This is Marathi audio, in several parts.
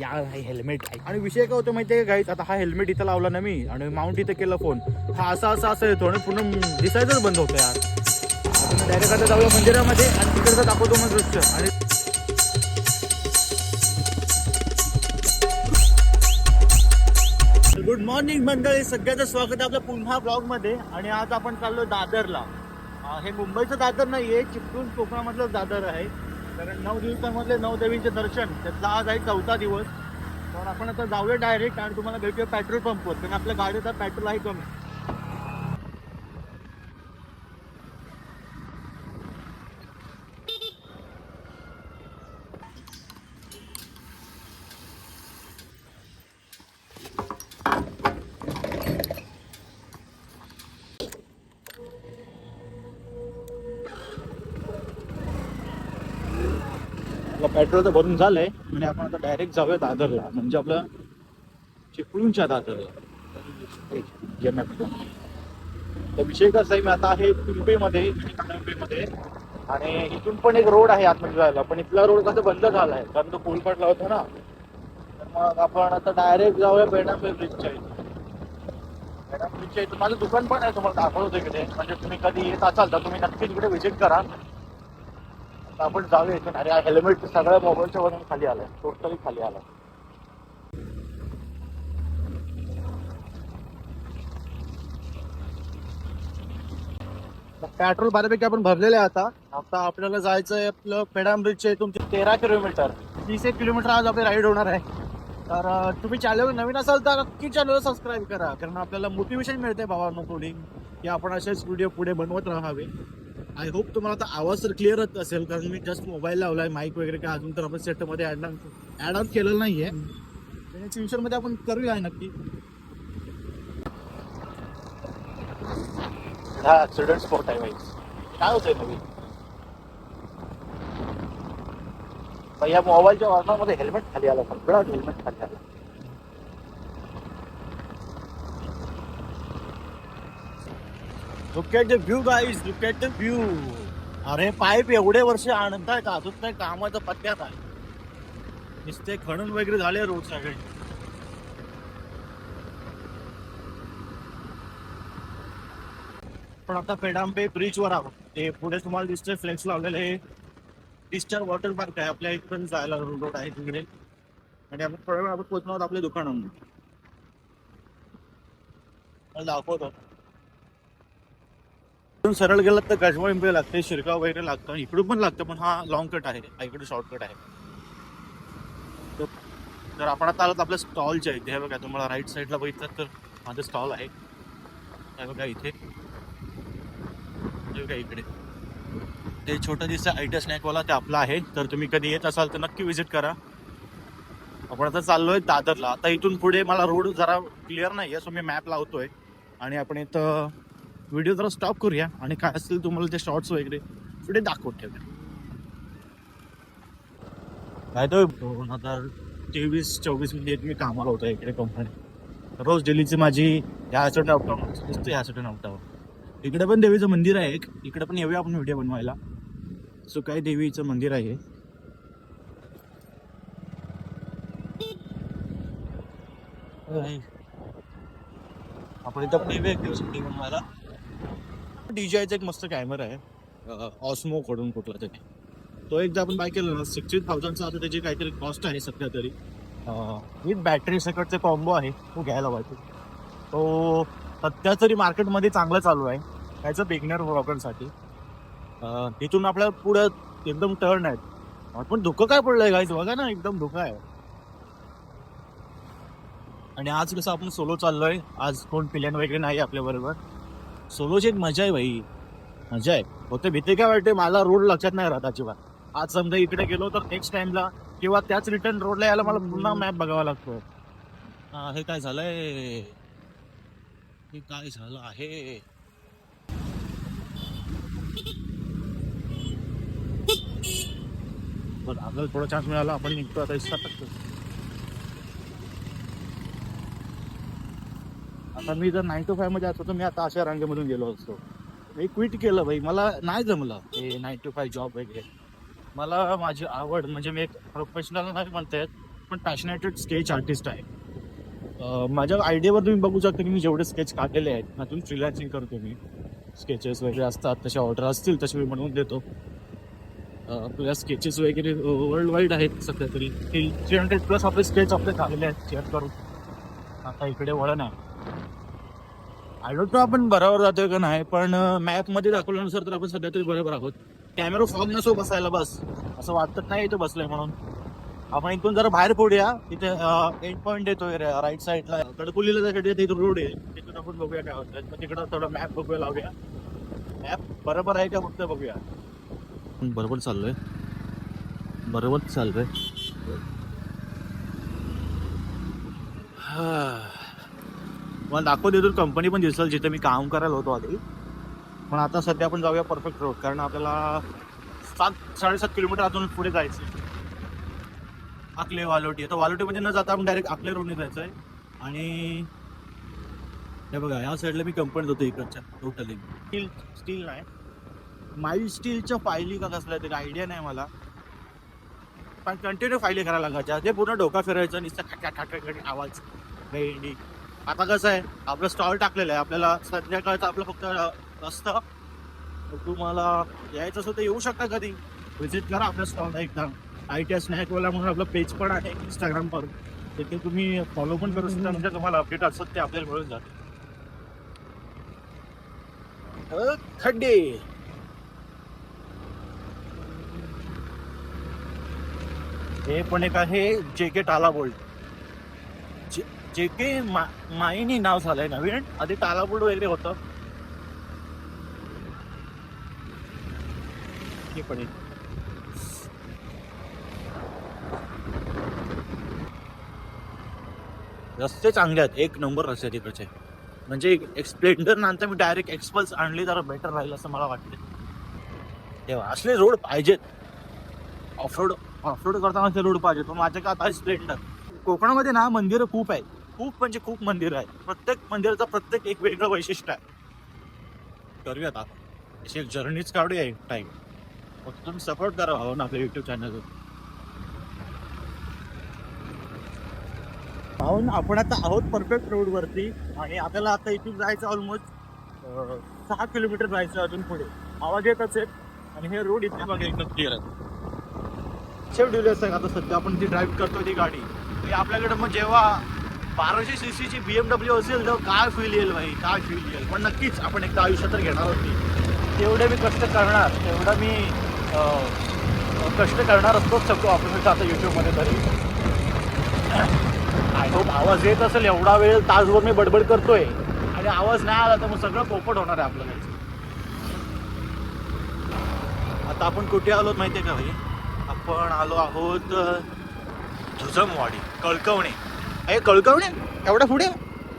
या हेल्मेट आणि विषय काय होतो माहितीये का guys? आता हा हेल्मेट इथं लावला ना मी आणि माउंट इथं केलं फोन हा असा असा असं येतो आणि पूर्ण दिसायचंच बंद होतं यार. डायरेक्ट आता जाऊया मंदिरामध्ये आणि तिकडचं दाखवतो मग दृश्य. आणि गुड मॉर्निंग मंडळी सगळ्याचं स्वागत आहे आपल्या पुन्हा ब्लॉगमध्ये आणि आज आपण चाललो दादरला. हे मुंबईचं दादर नाहीये चिपळूण कोकणामधलं दादर आहे. कारण नऊ दिवसामधले नऊ देवींचे दर्शन त्यातला आज आहे चौथा दिवस. तर आपण आता जाऊया डायरेक्ट आणि तुम्हाला भेटूया पेट्रोल पंपवर कारण आपल्या गाडीचा पेट्रोल आहे कमी. पेट्रोल तर भरून झालंय. आणि आपण आता डायरेक्ट जाऊया दादरला. म्हणजे आपलं चिपळूणच्या दादरला. तर विषय कसा आहे मी आता आहे पिंपळीमध्ये पिंपळीमध्ये आणि इथून पण एक रोड आहे आतमध्ये जायला. पण इथला रोड कसं बंद झाला आहे. कारण तो पूल पडला होता ना. तर मग आपण आता डायरेक्ट जाऊया बेडांबे ब्रिजच्या इथे बेडांबे ब्रिजच्या इथं माझं दुकान पण आहे तुम्हाला दाखवतो इकडे. म्हणजे तुम्ही कधी येत असाल तर तुम्ही नक्की तिकडे व्हिजिट करा. आपण जाऊया इथून. अरे हेल्मेट सगळ्या मोबाईलच्या वरून खाली आलाय. टोटली खाली आलाय. पेट्रोल बऱ्यापैकी आपण भरलेले आहे आता. आता आपल्याला जायचं आहे आपलं पेडाम ब्रिजच्या इथून तेरा किलोमीटर तीस एक किलोमीटर आज आपली राईड होणार आहे. तर तुम्ही चॅनल नवीन असाल तर नक्की चॅनल सबस्क्राईब करा. कारण आपल्याला मोटिवेशन मिळते भावांनो कोडिंग की आपण असेच व्हिडिओ पुढे बनवत राहावे. आय होप तुम्हाला आता आवाज तर क्लिअरच असेल कारण मी जस्ट मोबाईल लावलाय माईक वगैरे काय अजून तर आपण सेटमध्ये ऍड ऍड ऑन केलेलं नाहीये. फ्युचरमध्ये आपण करूया नक्की. हा स्टुडंट स्पॉट आहे वाईज काय होतंय नवीन? या मोबाईलच्या वाहनामध्ये हेल्मेट खाली आला सगळं हेल्मेट खाली आला. Look at the view guys look at the view अरे पाईप एवढे वर्ष आणताय का? अजून काही कामाचं पत्त्यात आहे. नुसते खणून वगैरे झाले रोड सगळे. पण आता पेडांबे ब्रिज वर आहोत. ते पुढे तुम्हाला दिसतंय फ्लेक्स लावलेले डिस्चार्ज वॉटर पार्क आहे. आपल्या इथपर्यंत जायला रोड आहे तिकडे. आणि आपण थोड्या वेळ आपण पोहोचणार आहोत आपल्या दुकानामध्ये. दाखवतो. इकडून सरळ गेलात तर गजवा लागते शिरगाव वगैरे लागतं इकडून पण लागतं पण हा लॉंग कट आहे हा शॉर्ट शॉर्टकट आहे. तर- आपण आता आलात आपल्या स्टॉलच्या इथे. हे बघा तुम्हाला राईट साईडला बघितलं तर माझं स्टॉल आहे. हे बघा इथे. हे बघा इकडे. ते छोटं दिसतं आयटी स्नॅकवाला ते आपलं आहे. तर तुम्ही कधी येत असाल तर नक्की विजिट करा. आपण आता चाललोय दादरला. आता इथून पुढे मला रोड जरा क्लिअर नाही आहे सो मी मॅप लावतोय. आणि आपण इथं व्हिडिओ जरा स्टॉप करूया आणि काय असतील तुम्हाला ते शॉर्ट्स वगैरे पुढे दाखवून ठेवूया. काय तो दोन हजार तेवीस चोवीसमध्ये मी कामाला होतो इकडे कंपनी रोज डेलीची माझी ह्या ॲसोट आउटावर दिसतो ह्या ॲसोट आउटावर इकडे पण देवीचं मंदिर आहे एक. इकडे पण येऊया आपण व्हिडिओ बनवायला. सो काय देवीचं मंदिर आहे. आपण इथं पण येऊया एक दिवस व्हिडिओ बनवायला. डीजीआयचा एक मस्त कॅमेरा आहे. ऑस्मो कडून कुठला तरी. तो एकदा आपण बाय केला ना सिक्स्टी थाउजंडचा आता त्याची काहीतरी कॉस्ट आहे सध्या तरी. विथ बॅटरी सकटचे कॉम्बो आहे. तो घ्यायला पाहिजे. तो सध्या तरी मार्केटमध्ये चांगला चालू आहे. त्याचं बिगनर वॉकरसाठी तिथून आपल्याला पुढं एकदम टर्न आहेत. पण धुकं काय पडलंय गाईज बघा ना एकदम धुकं आहे. आणि आज कसं आपण सोलो चाललोय. आज कोण पिल्यान वगैरे नाही आपल्या बरोबर सोलोची एक मजा आहे भाई मजा आहे. होते भीती काय वाटते? मला रोड लक्षात नाही राहत अजिबात. आज समजा इकडे गेलो तर नेक्स्ट टाइमला किंवा त्याच रिटर्न रोडला यायला मला पुन्हा मॅप बघावा लागतो. हा हे काय झालंय? हे काय झालं आहे? बरं आपल्याला थोडा चान्स मिळाला. आपण निघतो आता इच्छा आता मी जर नाईन टू फायमध्ये असतो तर मी आता अशा रांगेमधून गेलो असतो. मी क्विट केलं भाई. मला नाही जमलं हे नाईन टू फाय जॉब वगैरे. मला माझी आवड म्हणजे मी एक प्रोफेशनल नाही म्हणता येत पण पॅशनेटेड स्केच आर्टिस्ट आहे. माझ्या आयडियावर तुम्ही बघू शकता की मी जेवढे स्केच काढलेले आहेत त्यातून फ्रिलॅन्सिंग करतो मी. स्केचेस वगैरे असतात तसे ऑर्डर असतील तसे मी बनवून देतो. आपल्या स्केचेस वगैरे वर्ल्ड वाईड आहेत सध्या तरी. थ्री हंड्रेड प्लस आपले स्केच आपले झालेले आहेत शेअर करून. आता इकडे वळण आहे. नो आपण बरोबर जातोय का नाही पण मॅपमध्ये दाखवल्यानुसार तर आपण सध्या तरी बरोबर आहोत. कॅमेरा फॉर्म नसो बसायला बस. असं वाटत नाही इथं बसलंय म्हणून. आपण इथून जरा बाहेर पडूया. तिथे एंड पॉईंट येतोय राईट साईडला कडकुलीला जायसाठी तिथं रोड आहे तिथून आपण बघूया काय होतं मग तिकडं थोडा मॅप बघूया लावूया. मॅप बरोबर आहे का फक्त बघूया? बरोबर चाललोय. बरोबर चाललोय. मला दाखव देतो कंपनी पण दिसेल जिथे मी काम करायला होतो आधी. पण आता सध्या आपण जाऊया परफेक्ट रोड कारण आपल्याला सात साडेसात किलोमीटर अजून पुढे जायचं आकले वालोटी. आता वालोटीमध्ये म्हणजे न जाता आपण डायरेक्ट आकले रोडने जायचं आहे आणि हे बघा ह्या साईडला मी कंपनीत होतो इकडच्या टोटली स्टील स्टील नाही. माईल स्टीलच्या फायली का कसल्या ते आयडिया नाही मला. पण कंटिन्यू फायली करायला लागायच्या. ते पूर्ण डोका फिरायचं नुसतं खाट्या खाट्या आवाज. भेंडी आता कसं आहे आपलं स्टॉल टाकलेलं आहे. आपल्याला संध्याकाळचं आपलं फक्त असतं. तर तुम्हाला यायचं असेल तर येऊ शकता कधी. व्हिजिट करा आपल्या स्टॉलला एकदा. आय टी स्नॅकवाला म्हणून आपलं पेज पण आहे इंस्टाग्रामवर तिथे तुम्ही फॉलो पण करू शकता. म्हणजे तुम्हाला अपडेट असतात ते आपल्याला मिळून जाते. खड्डे. हे पण एक आहे जे के टाला बोल्ट जे के मा माईनी नाव झालंय नवीन आधी टाला वगैरे होतं. हे पण रस्ते चांगले आहेत एक नंबर रस्ते तिकडचे म्हणजे एक स्प्लेंडर नंतर मी डायरेक्ट एक्सपल्स आणली तर बेटर राहील असं मला वाटते तेव्हा असले रोड पाहिजेत. ऑफरोड ऑफरोड करताना ते रोड पाहिजे पण माझ्या का आता स्प्लेंडर. कोकणामध्ये ना मंदिरं खूप आहेत. खूप म्हणजे खूप मंदिरं आहेत. प्रत्येक मंदिराचं प्रत्येक एक वेगळं वैशिष्ट्य आहे. करूया आता अशी एक जर्नीच काढूया एक टाईम फक्त तुम्ही सपोर्ट करा हो ना आपल्या युट्यूब चॅनलवर पाहून आपण आता आहोत परफेक्ट रोडवरती आणि आपल्याला आता इथून जायचं ऑलमोस्ट सहा किलोमीटर जायचं अजून पुढे. आवाज येत असेल आणि हे रोड इथे बघा एकदम क्लिअर आहे. शेव डिलर्स आहे आता सध्या आपण ती ड्राईव्ह करतो ती गाडी ती आपल्याकडे मग जेव्हा बाराशे सी सीची बी एम डब्ल्यू असेल तेव्हा काय फील येईल भाई? काय फील येईल? पण नक्कीच आपण एकदा आयुष्यात तर घेणार होती. तेवढे मी कष्ट करणार तेवढं मी कष्ट करणार असतोच शकतो आपण आता यूट्यूबमध्ये तरी. आय होप आवाज येत असेल एवढा वेळ तासभर मी बडबड करतोय. आणि आवाज नाही आला तर मग सगळं पोपट होणार आहे आपल्याला आता आपण कुठे आलोत आहे का भाई? आपण आलो आहोत झुजमवाडी कळकवणे. अरे कळकवणे एवढ्या पुढे?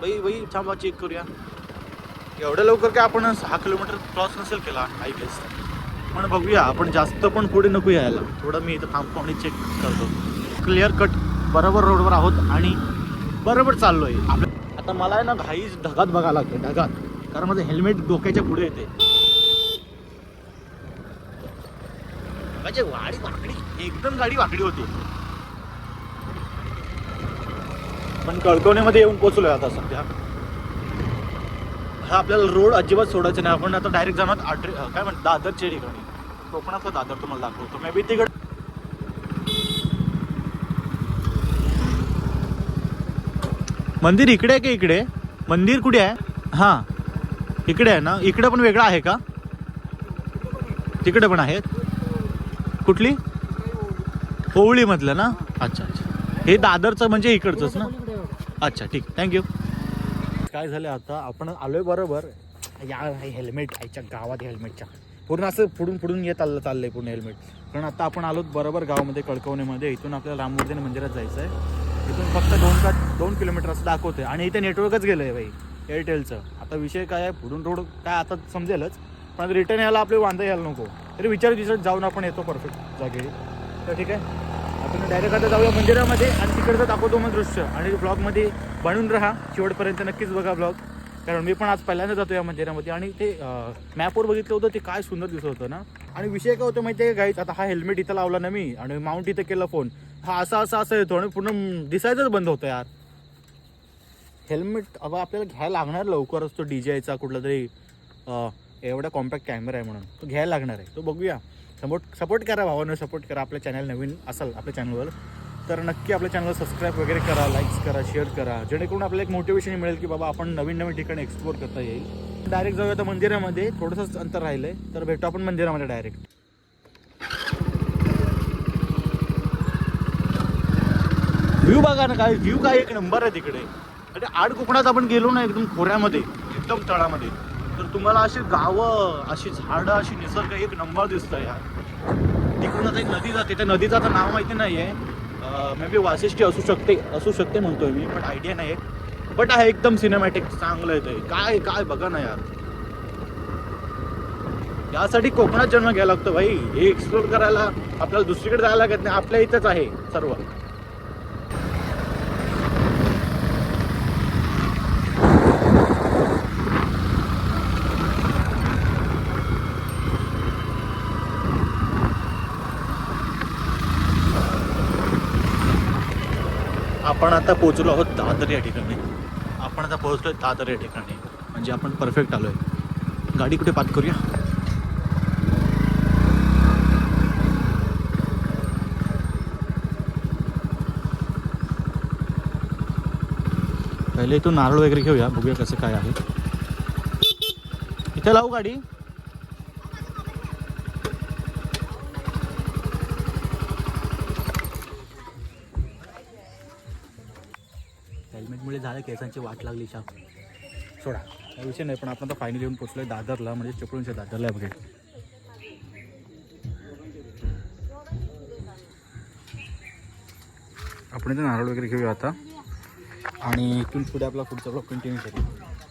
बाई बाई थांबा चेक करूया. एवढ्या लवकर काय आपण सहा किलोमीटर क्रॉस नसेल केला आय गेस पण बघूया आपण जास्त पण पुढे नको यायला. थोडं मी इथं थांबतो आणि चेक करतो. क्लिअर कट बरोबर रोडवर आहोत आणि बरोबर चाललो आहे आपलं आता मला आहे ना घाई ढगात बघायला लागते ढगात. कारण माझं हेल्मेट डोक्याच्या पुढे येते. म्हणजे वाडी वाकडी एकदम गाडी वाकडी होती. पण कळकवणीमध्ये येऊन पोचलो आता सध्या. हा आपल्याला रोड अजिबात सोडायचा नाही. आपण आता डायरेक्ट जाणार आट्रे काय म्हणतात दादरच्या ठिकाणी कोकणातलं दादर तुम्हाला दाखवतो. मे बी तिकडे मंदिर इकडे आहे की इकडे? मंदिर कुठे आहे? हां. इकडे आहे ना? इकडे पण वेगळं आहे का? तिकडे पण आहेत कुठली? होवळीमधलं ना? अच्छा अच्छा. हे दादरचं म्हणजे इकडचंच ना? अच्छा ठीक थँक्यू काय झालं आता? आपण आलोय बरोबर. या हेल्मेट आईच्या गावात हेल्मेटच्या पूर्ण असं पुढून पुढून येत आलं चाललंय पूर्ण हेल्मेट कारण आता आपण आलोत बरोबर गावामध्ये कळकवणीमध्ये. इथून आपल्याला रामवर्धन मंदिरात जायचं आहे. इथून फक्त दोन का दोन किलोमीटर असं दाखवतोय. आणि इथे नेटवर्कच गेलं आहे बाई एअरटेलचं आता विषय काय आहे? पुढून रोड काय आता समजेलच. पण रिटर्न यायला आपले वांदा यायला नको. तरी विचार दिसत जाऊन आपण येतो परफेक्ट जागे तर ठीक आहे? आपण डायरेक्ट आता जाऊया मंदिरामध्ये आणि तिकडचं दाखवतो मग दृश्य. आणि ब्लॉगमध्ये बनून राहा. शेवटपर्यंत नक्कीच बघा ब्लॉग कारण मी पण आज पहिल्यांदा जातो या मंदिरामध्ये आणि ते मॅपवर बघितलं होतं ते काय सुंदर दिसत होतं ना. आणि विषय काय होतो माहिती आहे का गाईच आता हा हेल्मेट इथं लावला ना मी आणि माउंट इथं केला फोन हा असा असा असं येतो आणि पूर्ण दिसायचंच बंद होतं यार. हेल्मेट अबा आपल्याला घ्यायला लागणार लवकरच तो डी जे आयचा कुठला तरी एवढा कॉम्पॅक्ट कॅमेरा आहे म्हणून. तो घ्यायला लागणार आहे. तो बघूया. सपोर्ट सपोर्ट करा भावानं सपोर्ट करा आपल्या चॅनल नवीन असाल आपल्या चॅनलवर तर नक्की आपल्या चॅनलला सबस्क्राईब वगैरे करा लाईक्स करा शेअर करा. जेणेकरून आपल्याला एक मोटिवेशन मिळेल की बाबा आपण नवीन नवीन ठिकाणी एक्सप्लोर करता येईल. डायरेक्ट जाऊया तर मंदिरामध्ये. थोडंसंच अंतर राहिलं आहे तर भेटू आपण मंदिरामध्ये डायरेक्ट व्ह्यू बघा ना काय व्ह्यू काय एक नंबर आहे तिकडे. आणि आड कोकणात आपण गेलो ना एकदम खोऱ्यामध्ये एकदम तळामध्ये. तर तुम्हाला अशी गावं अशी झाडं अशी निसर्ग एक नंबर दिसतं यार. तिकडून आता एक नदी जाते. त्या नदीचं आता नाव माहिती नाही आहे मे बी वासिष्ठी असू शकते असू शकते म्हणतोय मी पण आयडिया नाही आहे बट आहे एकदम सिनेमॅटिक चांगलं आहे ते. काय काय बघा ना यार. यासाठी कोकणात जन्म घ्यायला लागतो भाई. हे एक्सप्लोर करायला आपल्याला दुसरीकडे जायला लागत नाही. आपल्या इथंच आहे सर्व. आपण आता पोहोचलो आहोत दादर या ठिकाणी. आपण आता पोहोचलो आहे दादर या ठिकाणी. म्हणजे आपण परफेक्ट आलो आहे गाडी कुठे पार्क करूया? पहिले इथून नारळ वगैरे घेऊया बघूया कसं काय आहे. इथे लावू गाडी. झालं केसांची वाट लागली शा सोडा विषय नाही पण आपण आता फायनली येऊन पोचलोय दादरला म्हणजे चिपळूणच्या दादरला आहे बघे आपण इथे नारळ वगैरे घेऊया आता. आणि इथून पुढे आपला पुढचा ब्लॉग कंटिन्यू करू.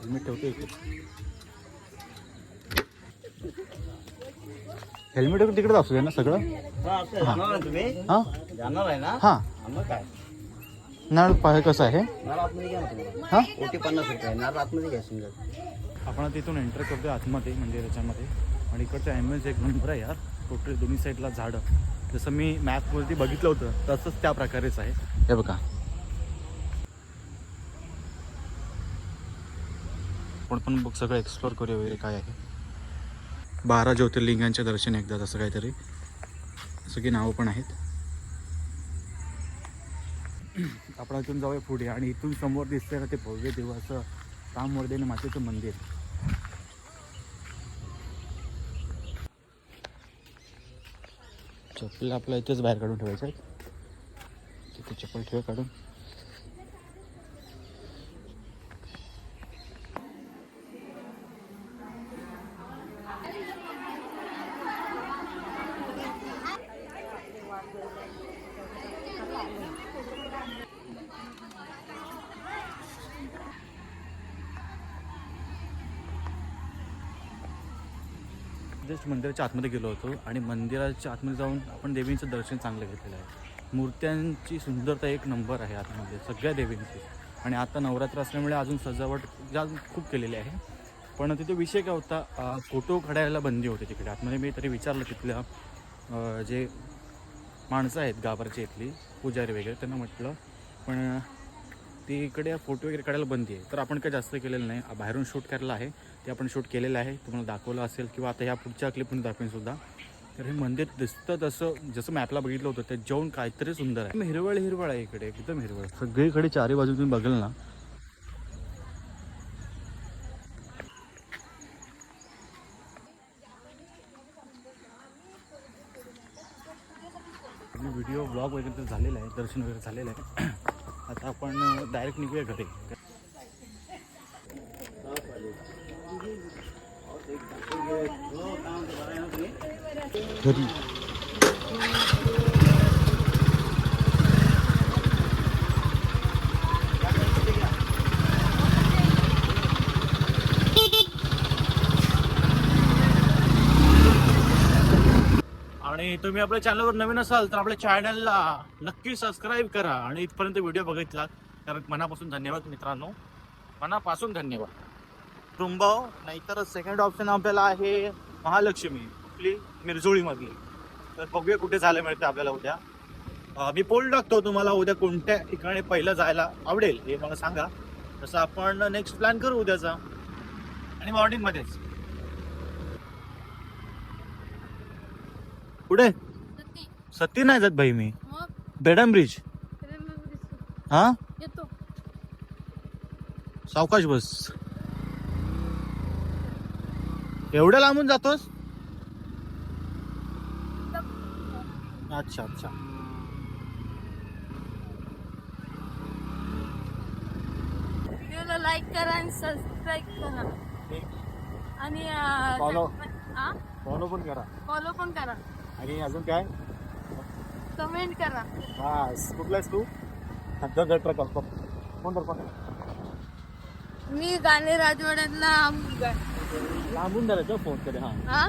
हेल्मेट ठेवतो इथे. हेल्मेट वगैरे तिकडेच असू दे ना सगळं? हा, आहे हां. आहे नारळ पाहे कसं आहे? नारळ आतमध्ये घ्या ना तुम्हाला हां? ओटी पन्नास रुपये आहे. नारळ आतमध्ये घ्या समजा. आपण तिथून एंटर करतोय आतमध्ये म्हणजे त्याच्यामध्ये. आणि इकडचं ॲम्ब्युलन्स एक नंबर आहे यार. टोटल दोन्ही साईडला झाडं. जसं मी मॅपवरती बघितलं होतं तसंच त्या प्रकारेच आहे. हे बघा. आपण पण बघ सगळं एक्सप्लोर करूया वगैरे काय आहे. बारा ज्योतिर्लिंगांचे दर्शन एकदा तसं काहीतरी. सगळी नावं पण आहेत. आपण इथून जाऊया पुढे आणि इथून समोर दिसतंय ना ते भव्य देवाचं रामवर्धन मातेचं मंदिर. चप्पल आपल्या इथेच बाहेर काढून ठेवायचं आहे तिथे चप्पल ठेवा काढून जस्ट मंदिराच्या आतमध्ये गेलो होतो आणि मंदिराच्या आतमध्ये जाऊन आपण देवींचं दर्शन चांगलं घेतलेलं आहे. मूर्त्यांची सुंदरता एक नंबर आहे आतमध्ये सगळ्या देवींची. आणि आता नवरात्र असल्यामुळे अजून सजावट जा खूप केलेली आहे. पण तिथे विषय काय होता फोटो काढायला बंदी होती तिकडे. आतमध्ये मी तरी विचारलं तिथल्या जे माणसं आहेत गावाची इथली पुजारी वगैरे त्यांना म्हटलं पण ती इकडे फोटो वगैरे काढायला बंदी आहे. तर आपण काय जास्त केलेलं नाही. बाहेरून शूट करायला आहे. ते आपण शूट केलेलं आहे. तुम्हाला दाखवलं असेल किंवा आता ह्या पुढच्या क्लिपमध्ये दाखवेन सुद्धा. तर हे मंदिर दिसतं तसं जसं मॅपला बघितलं होतं ते जेवण काहीतरी सुंदर आहे. हिरवळ हिरवळ आहे इकडे. एकदम हिरवळ. सगळीकडे चारी बाजू तुम्ही बघाल ना. व्हिडिओ ब्लॉग वगैरे तर झालेला आहे. दर्शन वगैरे झालेलं आहे. आता आपण डायरेक्ट निघूया घरी. घरी आणि तुम्ही आपल्या चॅनलवर नवीन असाल तर आपल्या चॅनलला नक्की सबस्क्राईब करा आणि इथपर्यंत व्हिडिओ बघितला तर मनापासून धन्यवाद मित्रांनो. मनापासून धन्यवाद. तुंबव नाहीतर सेकंड ऑप्शन आपल्याला आहे महालक्ष्मी आपली मिरजुळीमधली. तर बघूया कुठे झालं मिळते आपल्याला उद्या. मी पोल टाकतो तुम्हाला उद्या कोणत्या ठिकाणी पहिलं जायला आवडेल हे मला सांगा. तसं आपण नेक्स्ट प्लॅन करू उद्याचा. आणि मॉर्निंगमध्येच सती. सत्ती नाही जात भाई मी. बेडम ब्रिज हा? येतो. सावकाश बस. एवढ्या लांबून जातोस? अच्छा अच्छा. व्हिडिओला लाईक करा आणि सबस्क्राईब करा. आणि. फॉलो फॉलो पण करा. फॉलो पण करा. आणि अजून काय? कमेंट करा. बस. कुठलायस तू? आता गटर करतो कोण? तर कोण मी गाणे राजवाड्यातला मुलगा आहे. लांबून धरायचं फोन करे हा. हा?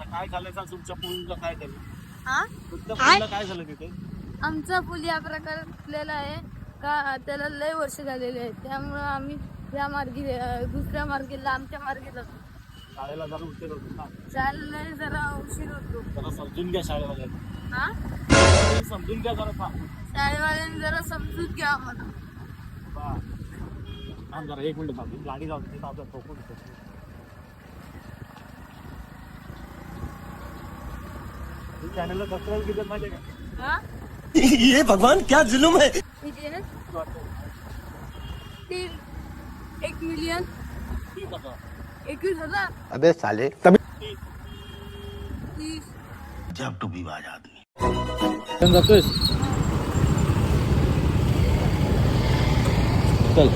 काय? झालं सांग तुमच्या पूलला काय झालं? हा? तुमच्या पूलला काय झालं तिथे? आमचा पूल या प्रकारलेला आहे. का त्याला लय वर्ष झालेले आहेत. त्यामुळं आम्ही या मार्गी अं, दुसऱ्या मार्गेला आमच्या मार्गेला शाळेला जरा उशीर होतो ना. चाललंय जरा उशीर होतो. जरा समजून घ्या शाळेवाल्यांना. हा? समजून घ्या जरा पा शाळेवाल्यांनी जरा समजून घ्या आम्हाला. बा. थांब जरा एक मिनिट थांब. गाडी जाऊन तिथं आपलं ठोकून ठोकून. चॅनलला सबस्क्राईब किती आहे हा? ये भगवान क्या जुलूम है? किती आहे का तीन एक मिलियन ठीक आहे एकवीस हजार अबे साले। तभी तीस जब टू बी बाज आदमी। पण जातोयस चल।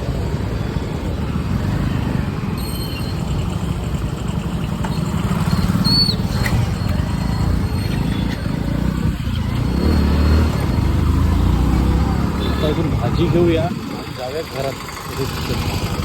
आता इथून भाजी घेऊया आणि जाऊया घरात